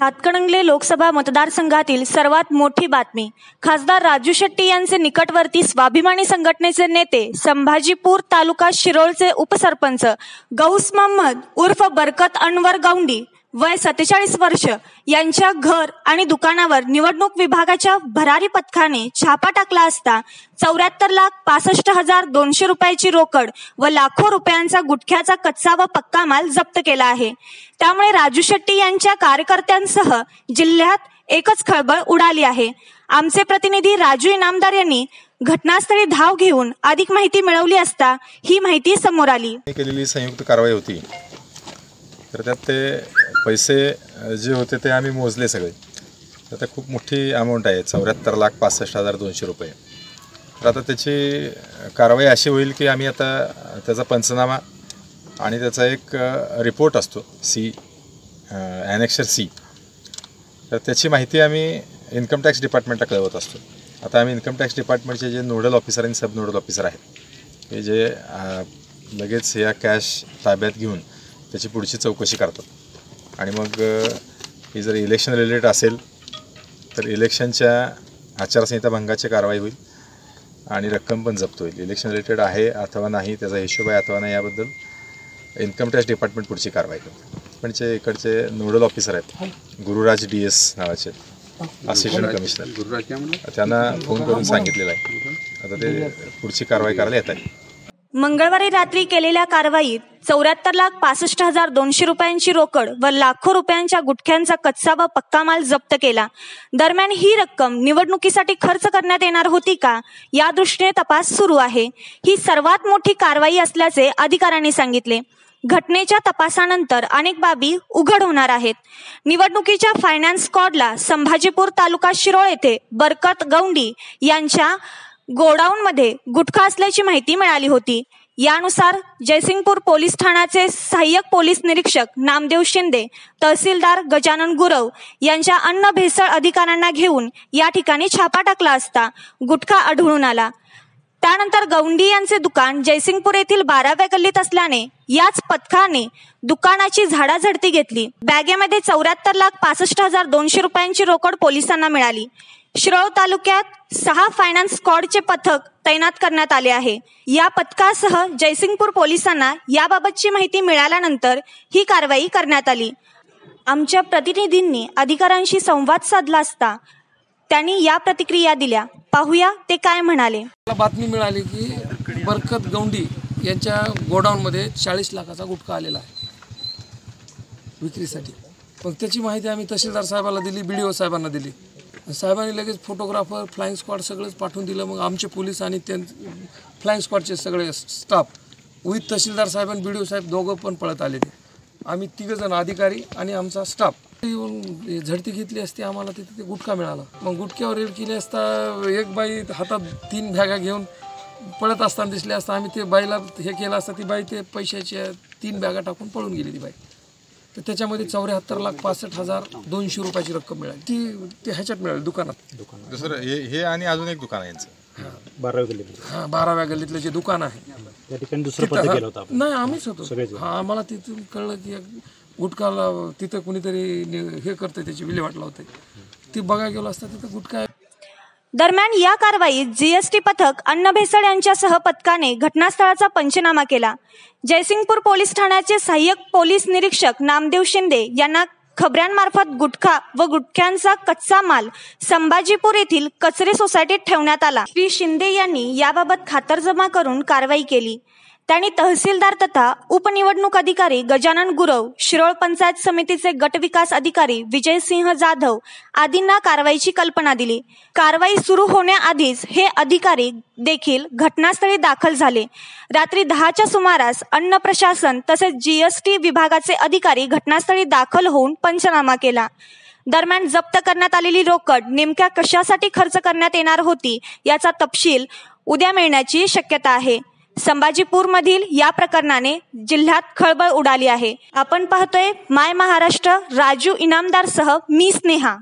हातकणंगले लोकसभा मतदारसंघातील सर्वात मोठी बातमी. खासदार राजू शेट्टी यांचे निकटवर्ती स्वाभिमानी संघटनेचे नेते संभाजीपूर तालुका शिरोळचे उपसरपंच गौस महम्मद उर्फ बरकत अनवर गौंडी वय सत्तेचाळीस वर्ष. यांच्या घर आणि दुकानावर निवडणूक विभागाच्या भरारी पथकाने छापा टाकला असता चौऱ्याहत्तर लाख पासष्ट हजार दोनशे रुपयाची रोकड व लाखो रुपयांचा गुटख्याचा कच्चा व पक्का माल जप्त केला आहे. त्यामुळे राजू शेट्टी यांच्या कार्यकर्त्यांसह जिल्ह्यात एकच खळबळ उडाली आहे. आमचे प्रतिनिधी राजू इनामदार यांनी घटनास्थळी धाव घेऊन अधिक माहिती मिळवली असता ही माहिती समोर आली. केलेली संयुक्त कारवाई होती. तर त्यात ते पैसे जे होते ते आम्ही मोजले सगळे. आता खूप मोठी अमाऊंट आहे चौऱ्याहत्तर लाख पासष्ट हजार दोनशे रुपये. तर आता त्याची कारवाई अशी होईल की आम्ही आता त्याचा पंचनामा आणि त्याचा एक रिपोर्ट असतो सी ॲनेक्शर सी तर त्याची माहिती आम्ही इन्कम टॅक्स डिपार्टमेंटला कळवत असतो. आता आम्ही इन्कम टॅक्स डिपार्टमेंटचे जे नोडल ऑफिसर आणि सब नोडल ऑफिसर आहेत हे जे लगेच या कॅश ताब्यात घेऊन त्याची पुढची चौकशी करतात. आणि मग ही जर इलेक्शन रिलेटेड असेल तर इलेक्शनच्या आचारसंहिता भंगाची कारवाई होईल आणि रक्कम पण जप्त होईल. इलेक्शन रिलेटेड आहे अथवा नाही त्याचा हिशोब आहे अथवा नाही याबद्दल इन्कम टॅक्स डिपार्टमेंट पुढची कारवाई करते. पण जे इकडचे नोडल ऑफिसर आहेत गुरुराज डी एस नावाचे असिस्टंट कमिशनर त्यांना फोन करून सांगितलेलं आहे. आता ते पुढची कारवाई करायला येत आहे मंगळवारी रात्री केलेल्या कारवाईत चौऱ्याहत्तर लाख पासष्ट हजार दोनशे रुपयांची रोकड व लाखो रुपयांच्या गुटख्यांचा कच्चा व पक्का माल जप्त केला. दरम्यान ही रक्कम निवडणुकीसाठी खर्च करण्यात येणार होती का या दृष्टीने तपास सुरू आहे. ही सर्वात मोठी कारवाई असल्याचे अधिकाऱ्यांनी सांगितले. घटनेच्या तपासानंतर अनेक बाबी उघड होणार आहेत. निवडणुकीच्या फायनान्स स्कॉडला संभाजीपूर तालुका शिरोळ येथे बरकत गौंडी यांच्या गोडाऊनमध्ये गुटखा असल्याची माहिती मिळाली होती. यानुसार जयसिंगपूर पोलीस ठाण्याचे सहाय्यक पोलीस निरीक्षक नामदेव शिंदे तहसीलदार गजानन गुरव यांच्या अन्न भेसळ अधिकाऱ्यांना घेऊन या ठिकाणी छापा टाकला असता गुटखा आढळून आला. त्यानंतर गौंडी यांचे दुकान जयसिंगपूर येथील बाराव्या गल्लीत असल्याने याच पथकाने दुकानाची झाडाझडती घेतली. बॅगेमध्ये चौऱ्याहत्तर लाख पासष्ट हजार दोनशे रुपयांची रोकड पोलिसांना मिळाली. शिरोळ तालुक्यात सहा फायनान्स स्क्वॉडचे पथक तैनात करण्यात आले आहे. या पथकासह जयसिंगपूर पोलिसांना याबाबतची माहिती मिळाल्यानंतर ही कारवाई करण्यात आली. आमच्या प्रतिनिधींनी अधिकाऱ्यांशी संवाद साधला असता त्यांनी या प्रतिक्रिया दिल्या. पाहूया ते काय म्हणाले. मला बातमी मिळाली की बरकत गौंडी यांच्या गोडाऊनमध्ये चाळीस लाखाचा गुटखा आलेला आहे. विक्रीसाठी. मग त्याची माहिती आम्ही तहसीलदार साहेबाला दिली बी डी ओ साहेबांना दिली. साहेबांनी लगेच फोटोग्राफर फ्लाईंग स्क्वॉड सगळंच पाठवून दिलं. मग आमचे पोलीस आणि त्यां फ्लाईंग स्क्वॉडचे सगळे स्टाफ विथ तहसीलदार साहेब आणि बी डी ओ साहेब दोघं पण पळत आले ते आम्ही तिघंजण अधिकारी आणि आमचा स्टाफ येऊन झडती घेतली असती आम्हाला तिथे ते गुटखा मिळाला. मग गुटक्यावर रेड केली असता एक बाई हातात तीन बॅगा घेऊन पळत असताना दिसले असता आम्ही ते बाईला हे केलं असता ती बाई ते पैशाच्या तीन बॅगा टाकून पळून गेली ती बाई. तर त्याच्यामध्ये चौऱ्याहत्तर लाख पासष्ट हजार दोनशे रुपयाची रक्कम मिळाली. ती ते ह्याच्यात मिळाली दुकानात. दुसरं हे हे आणि अजून एक दुकान आहे यांचं. बाराव्या हा बाराव्या गल्लीतलं जे दुकान आहे. त्या ठिकाणी दुसरं होतं आपण. नाही आम्हीच होतो. हा आम्हाला तिथून कळलं की एक गुटखाला तिथं कुणीतरी हे करतंय त्याची विल्हेवाट लावते ती बघायला गेलो असता तिथं गुटखा दरम्यान या कारवाईत जीएसटी पथक अन्न भेसळ यांच्यासह पथकाने घटनास्थळाचा पंचनामा केला. जयसिंगपूर पोलीस ठाण्याचे सहाय्यक पोलीस निरीक्षक नामदेव शिंदे यांना खबऱ्यांमार्फत गुटखा व गुटख्यांचा कच्चा माल संभाजीपूर येथील कचरे सोसायटीत ठेवण्यात आला. श्री शिंदे यांनी याबाबत खातरजमा करून कारवाई केली. त्यांनी तहसीलदार तथा उपनिवडणूक अधिकारी गजानन गुरव शिरोळ पंचायत समितीचे गटविकास अधिकारी विजयसिंह जाधव आदींना कारवाईची कल्पना दिली. कारवाई सुरू होण्याआधीच हे अधिकारी देखील घटनास्थळी दाखल झाले. रात्री दहाच्या सुमारास अन्न प्रशासन तसेच जीएसटी विभागाचे अधिकारी घटनास्थळी दाखल होऊन पंचनामा केला. दरम्यान जप्त करण्यात आलेली रोकड नेमक्या कशासाठी खर्च करण्यात येणार होती याचा तपशील उद्या मिळण्याची शक्यता आहे. संभाजीपूरमधील या प्रकरणाने जिल्ह्यात खळबळ उडाली आहे. आपण पाहतोय माय महाराष्ट्र राजू इनामदारसह मी स्नेहा.